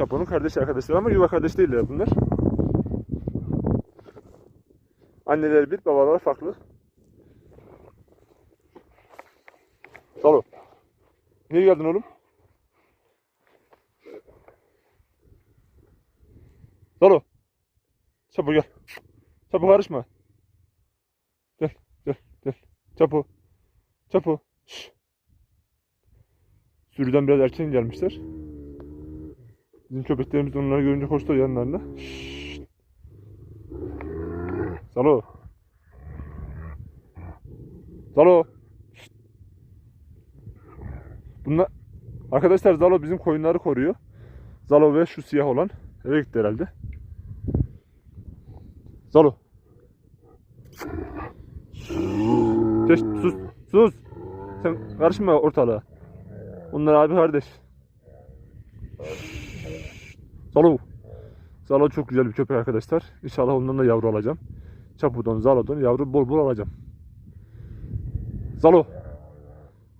Çapo'nun kardeş arkadaşları ama yuva kardeş değiller bunlar. Anneler bir, babalar farklı. Salo. Niye geldin oğlum? Salo. Çapo gel. Çapo karışma. Gel, gel, gel. Çapo. Çapo. Şş. Sürüden biraz erken gelmişler. Bizim köpeklerimiz onları görünce koştu yanlarına. Şşt. Salo. Zalo. Bunlar arkadaşlar Zalo bizim koyunları koruyor. Zalo ve şu siyah olan eve gitti herhalde. Zalo. Geç, sus, sus. Sen karışma ortalığa. Bunlar abi kardeş. Zalo. Zalo çok güzel bir köpek arkadaşlar. İnşallah ondan da yavru alacağım. Çapudan, Zalo'dan yavru bol bol alacağım. Zalo.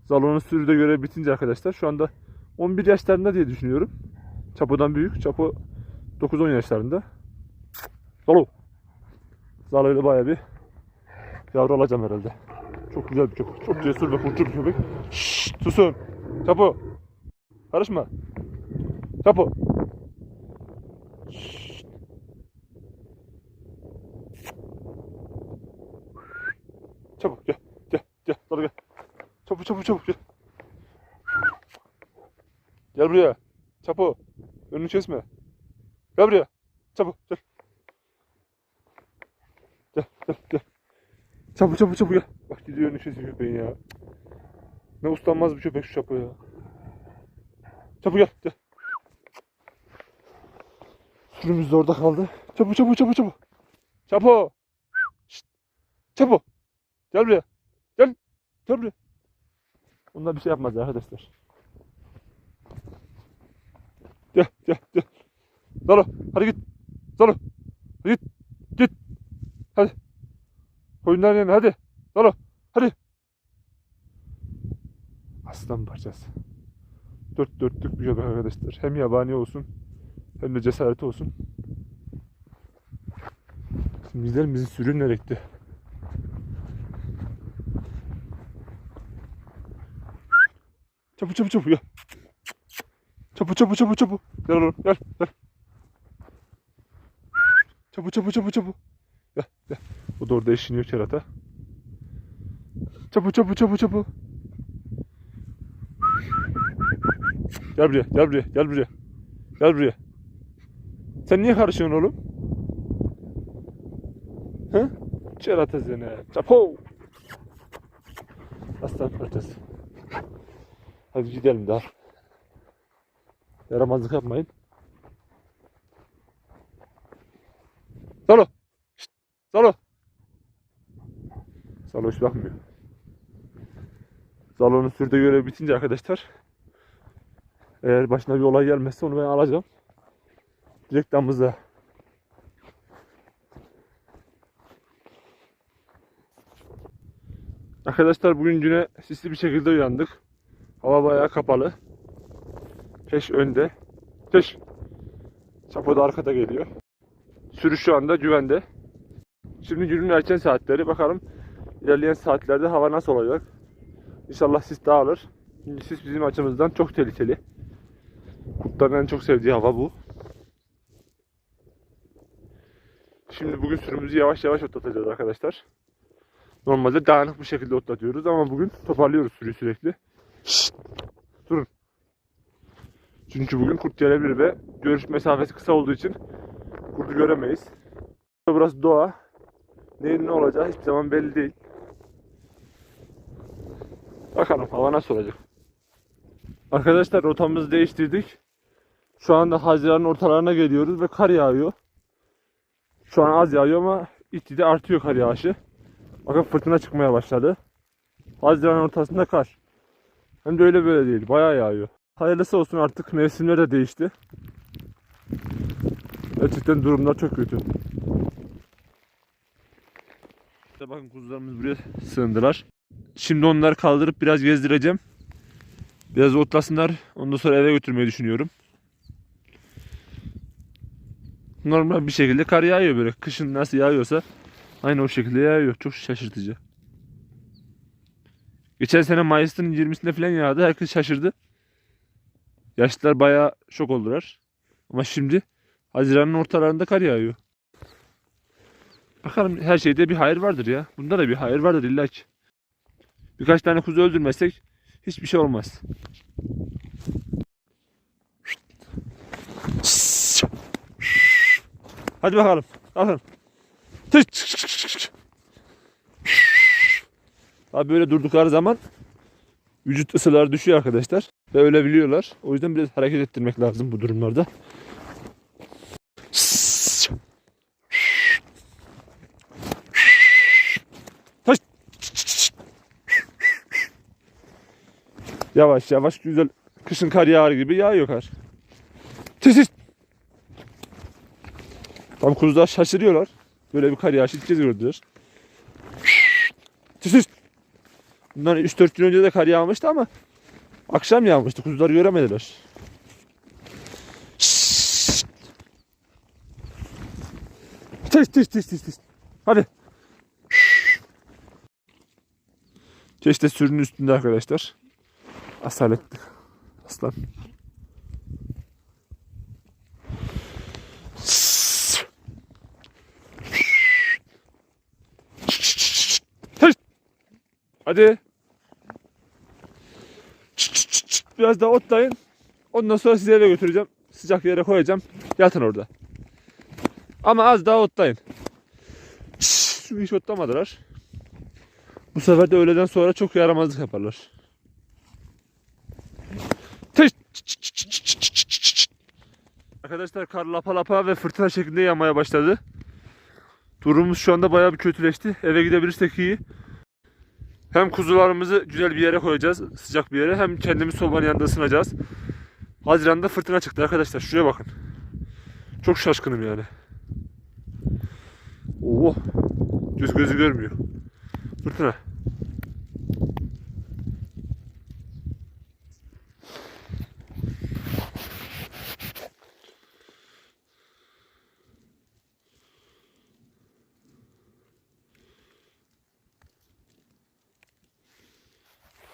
Zalo'nun sürüde görevi bitince arkadaşlar şu anda 11 yaşlarında diye düşünüyorum. Çapo'dan büyük. Çapo 9-10 yaşlarında. Zalo. Zalo ile bayağı bir yavru alacağım herhalde. Çok güzel bir köpek. Çok cesur ve kurtlu bir köpek. Şşş, susun. Çapo. Karışma. Çapo. Şşt. Çabuk gel. Gel. Gel. Zalo gel. Çabuk çabuk çabuk gel. Gel buraya. Çapo. Önünü kesme. Gel buraya. Çabuk gel. Gel gel gel. Çabuk çabuk çabuk gel. Bak gidiyor önünü kesiyor köpeğin ya. Ne uslanmaz bir köpek şu Çapo ya. Çabuk gel gel. Sürümüz de orada kaldı. Çabuk çabuk çabuk çabuk. Çapo. Şşt. Çapo. Gel buraya. Gel. Gel buraya. Onlar bir şey yapmaz arkadaşlar. Gel gel gel. Zalo hadi git. Zalo. Git. Git. Hadi. Koyunların yanına hadi. Zalo hadi. Aslan parçası. Dört dörtlük bir köpek arkadaşlar. Hem yabani olsun hem de cesareti olsun. Şimdi gidelim bizim sürü nereye gitti? Çabuk çabuk çabuk gel. Çabuk çabuk çabuk çabuk. Gel oğlum gel gel. Çabuk çabuk çabuk çabuk. Gel gel. O da orada eşiniyor kerata. Çabuk çabuk çabuk çabuk. Gel buraya gel buraya gel buraya. Gel buraya. Sen niye karışıyorsun oğlum? Hı? Kerata seni. Çapo. Aslan parçası. Hadi gidelim daha. Yaramazlık yapmayın. Salo. Salo. Salo hiç bakmıyor. Salo'nun sürde görevi bitince arkadaşlar eğer başına bir olay gelmezse onu ben alacağım. Direkt damızda. Arkadaşlar bugün güne sisli bir şekilde uyandık. Hava bayağı kapalı. Peş önde. Peş. Çapo da arkada geliyor. Sürüş şu anda güvende. Şimdi günün erken saatleri. Bakalım ilerleyen saatlerde hava nasıl olacak. İnşallah sis dağılır. Çünkü sis bizim açımızdan çok tehlikeli. Kurtların en çok sevdiği hava bu. Şimdi bugün sürümüzü yavaş yavaş otlatacağız arkadaşlar. Normalde dağınık bir şekilde otlatıyoruz ama bugün toparlıyoruz sürüyü sürekli. Şşt! Durun. Çünkü bugün kurt gelebilir ve görüş mesafesi kısa olduğu için kurdu göremeyiz. Burası doğa. Neyin ne olacağı hiçbir zaman belli değil. Bakalım hava nasıl olacak. Arkadaşlar rotamızı değiştirdik. Şu anda Haziran'ın ortalarına geliyoruz ve kar yağıyor. Şu an az yağıyor ama gitgide artıyor kar yağışı. Bakın fırtına çıkmaya başladı. Haziran ortasında kar. Hem de öyle böyle değil. Bayağı yağıyor. Hayırlısı olsun artık mevsimler de değişti. Gerçekten durumlar çok kötü. İşte bakın kuzularımız buraya sığındılar. Şimdi onları kaldırıp biraz gezdireceğim. Biraz otlasınlar. Ondan sonra eve götürmeyi düşünüyorum. Normal bir şekilde kar yağıyor böyle. Kışın nasıl yağıyorsa aynı o şekilde yağıyor. Çok şaşırtıcı. Geçen sene Mayıs'ın 20'sinde falan yağdı. Herkes şaşırdı. Yaşlılar bayağı şok oldular. Ama şimdi Haziran'ın ortalarında kar yağıyor. Bakalım her şeyde bir hayır vardır ya. Bunda da bir hayır vardır illa ki. Birkaç tane kuzu öldürmezsek hiçbir şey olmaz. Hadi bakalım. Bakın. Abi böyle durdukları zaman vücut ısıları düşüyor arkadaşlar. Ve ölebiliyorlar. O yüzden biraz hareket ettirmek lazım bu durumlarda. Yavaş yavaş güzel kışın kar yağar gibi yağıyor kar. Tıs tıs. Kuzular şaşırıyorlar. Böyle bir kar yağışı ilk kez gördüler. Tıs. Bundan 3-4 gün önce de kar yağmıştı ama akşam yağmıştı. Kuzular göremediler. Tıs tıs tıs tıs tıs. Hadi. Çeşte sürünün üstünde arkadaşlar. Asaletli. Aslan. Hadi. Biraz daha otlayın. Ondan sonra sizi eve götüreceğim. Sıcak yere koyacağım. Yatın orada. Ama az daha otlayın. Çünkü hiç otlamadılar. Bu sefer de öğleden sonra çok yaramazlık yaparlar. Arkadaşlar kar lapa lapa ve fırtına şeklinde yağmaya başladı. Durumumuz şu anda bayağı bir kötüleşti. Eve gidebilirsek iyi. Hem kuzularımızı güzel bir yere koyacağız. Sıcak bir yere. Hem kendimiz sobanın yanında ısınacağız. Haziran'da fırtına çıktı arkadaşlar. Şuraya bakın. Çok şaşkınım yani. Oo. Göz gözü görmüyor. Fırtına.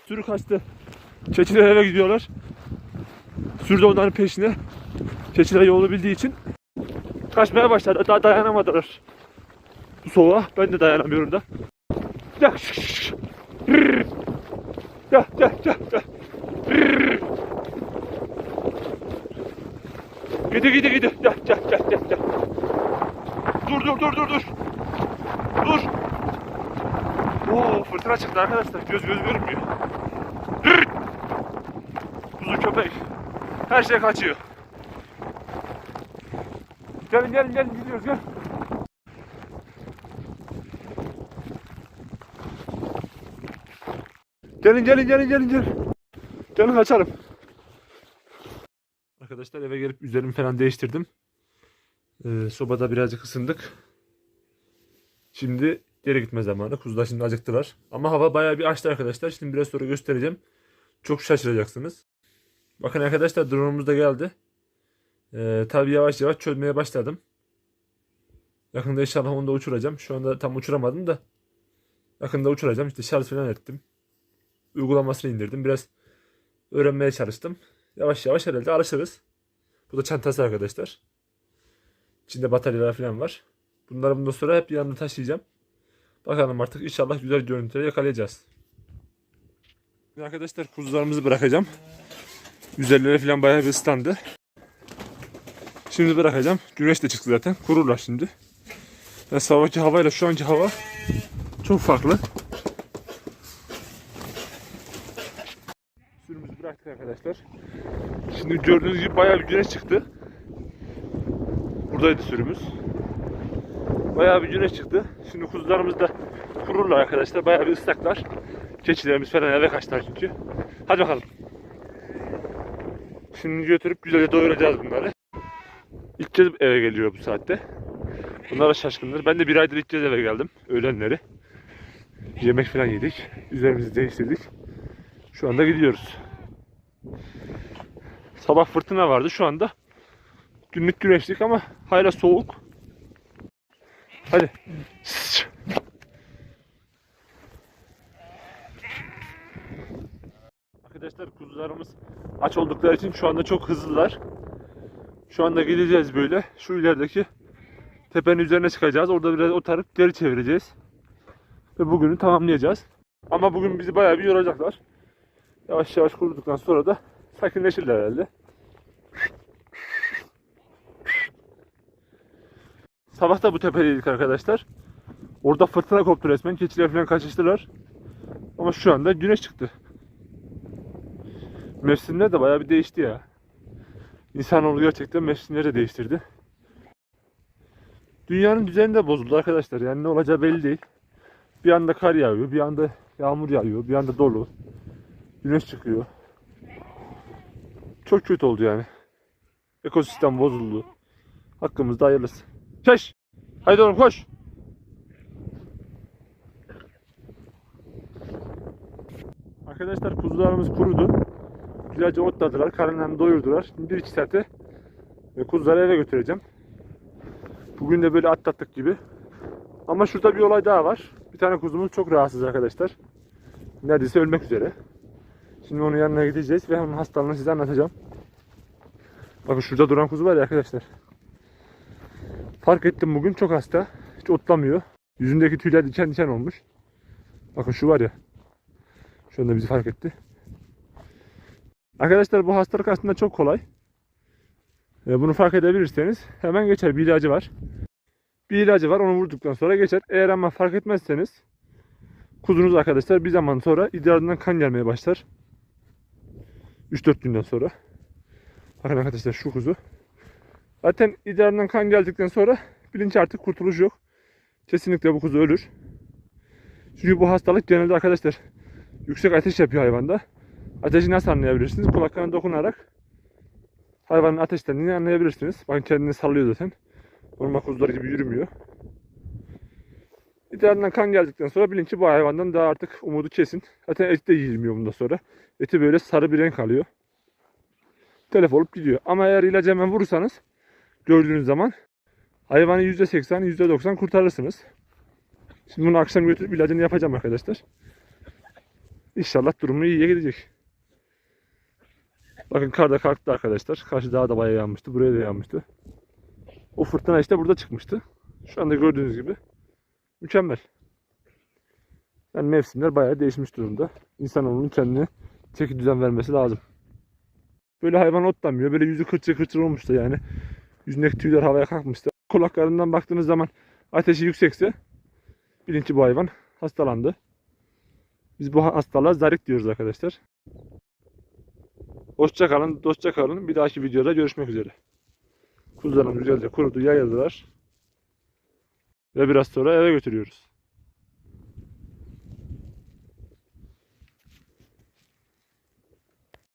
Sürü kaçtı. Keçiler eve gidiyorlar. Sürü de onların peşine. Keçiler yolu bildiği için kaçmaya başladı. Daha dayanamadılar. Bu soğuğa ben de dayanamıyorum da. Gel. Gel gel gel. Gidi gidi gidi. Gel gel gel gel. Dur dur dur dur dur. Dur. Oo fırtına çıktı arkadaşlar. Göz göz görmüyor. Kuzu köpek. Her şey kaçıyor. Gelin gelin gelin gidiyoruz gel. Gelin gelin gelin gelin gelin. Gelin kaçalım. Arkadaşlar eve gelip üzerimi falan değiştirdim. Ee, sobada birazcık ısındık. Şimdi geri gitme zamanı. Kuzular şimdi acıktılar. Ama hava bayağı bir açtı arkadaşlar. Şimdi biraz sonra göstereceğim. Çok şaşıracaksınız. Bakın arkadaşlar drone'umuz da geldi. Ee, tabii yavaş yavaş çözmeye başladım. Yakında inşallah onu da uçuracağım. Şu anda tam uçuramadım da. Yakında uçuracağım. İşte şarj falan ettim. Uygulamasını indirdim. Biraz öğrenmeye çalıştım. Yavaş yavaş herhalde alışırız. Bu da çantası arkadaşlar. İçinde bataryalar falan var. Bunları bundan sonra hep yanında taşıyacağım. Bakalım artık inşallah güzel görüntüleri yakalayacağız. Arkadaşlar kuzularımızı bırakacağım. Üzerleri falan bayağı bir ıslandı. Şimdi bırakacağım. Güneş de çıktı zaten. Kururlar şimdi. Yani sabahki havayla şu anki hava çok farklı. Sürümüzü bıraktık arkadaşlar. Şimdi gördüğünüz gibi bayağı bir güneş çıktı. Buradaydı sürümüz. Bayağı bir güneş çıktı. Şimdi kuzularımız da kururlar arkadaşlar. Bayağı bir ıslaklar. Keçilerimiz falan eve kaçtılar çünkü. Hadi bakalım. Şimdi götürüp güzelce doyuracağız bunları. İlk kez eve geliyor bu saatte. Bunlar da şaşkınlar. Ben de bir aydır ilk kez eve geldim. Öğlenleri. Yemek falan yedik. Üzerimizi değiştirdik. Şu anda gidiyoruz. Sabah fırtına vardı. Şu anda Günlük güneşlik ama hala soğuk. Hadi. Arkadaşlar kuzularımız aç oldukları için şu anda çok hızlılar. Şu anda gideceğiz böyle. Şu ilerideki tepenin üzerine çıkacağız. Orada biraz otarıp geri çevireceğiz. Ve bugünü tamamlayacağız. Ama bugün bizi bayağı bir yoracaklar. Yavaş yavaş kuruduktan sonra da sakinleşirler herhalde. Sabah da bu tepedeydik arkadaşlar. Orada fırtına koptu resmen. Keçiler falan kaçıştılar. Ama şu anda güneş çıktı. Mevsimler de bayağı bir değişti ya. İnsanoğlu gerçekten mevsimleri de değiştirdi. Dünyanın düzeni de bozuldu arkadaşlar. Yani ne olacağı belli değil. Bir anda kar yağıyor, bir anda yağmur yağıyor, bir anda dolu. Güneş çıkıyor. Çok kötü oldu yani. Ekosistem bozuldu. Hakkımızda hayırlısı. Keş! Haydi oğlum koş! Arkadaşlar kuzularımız kurudu. Güzelce otladılar, karınlarını doyurdular. Şimdi bir iki saate e, kuzuları eve götüreceğim. Bugün de böyle atlattık gibi. Ama şurada bir olay daha var. Bir tane kuzumuz çok rahatsız arkadaşlar. Neredeyse ölmek üzere. Şimdi onun yanına gideceğiz ve onun hastalığını size anlatacağım. Bakın şurada duran kuzu var ya arkadaşlar. Fark ettim bugün çok hasta. Hiç otlamıyor. Yüzündeki tüyler diken diken olmuş. Bakın şu var ya. Şu anda bizi fark etti. Arkadaşlar bu hastalık aslında çok kolay. E, Bunu fark edebilirseniz hemen geçer. Bir ilacı var. Bir ilacı var. Onu vurduktan sonra geçer. Eğer ama fark etmezseniz kuzunuz arkadaşlar bir zaman sonra idrarından kan gelmeye başlar. 3-4 günden sonra. Bakın arkadaşlar şu kuzu. Zaten idrarından kan geldikten sonra bilinç artık kurtuluş yok. Kesinlikle bu kuzu ölür. Çünkü bu hastalık genelde arkadaşlar yüksek ateş yapıyor hayvanda. Ateşi nasıl anlayabilirsiniz? Kulaklarına dokunarak hayvanın ateştenliğini anlayabilirsiniz. Bakın kendini sallıyor zaten. Normal kuzular gibi yürümüyor. İdrarından kan geldikten sonra bilin ki bu hayvandan daha artık umudu kesin. Zaten et de yiyilmiyor bundan sonra. Eti böyle sarı bir renk alıyor. Telef olup gidiyor. Ama eğer ilacı hemen vurursanız gördüğünüz zaman hayvanı %80, %90 kurtarırsınız. Şimdi bunu akşam götürüp ilacını yapacağım arkadaşlar. İnşallah durumu iyiye gidecek. Bakın kar da kalktı arkadaşlar. Karşı dağa da bayağı yanmıştı. Buraya da yanmıştı. O fırtına işte burada çıkmıştı. Şu anda gördüğünüz gibi. Mükemmel. Yani mevsimler bayağı değişmiş durumda. İnsanoğlunun kendine çeki düzen vermesi lazım. Böyle hayvan otlamıyor. Böyle yüzü kırçır kırçır olmuştu yani. Yüzündeki tüyler havaya kalkmıştı. Kulaklarından baktığınız zaman ateşi yüksekse bilin ki bu hayvan hastalandı. Biz bu hastalığa zarik diyoruz arkadaşlar. Hoşça kalın, dostça kalın. Bir dahaki videoda görüşmek üzere. Kuzularım güzelce kurudu, yayıldılar. Ve biraz sonra eve götürüyoruz.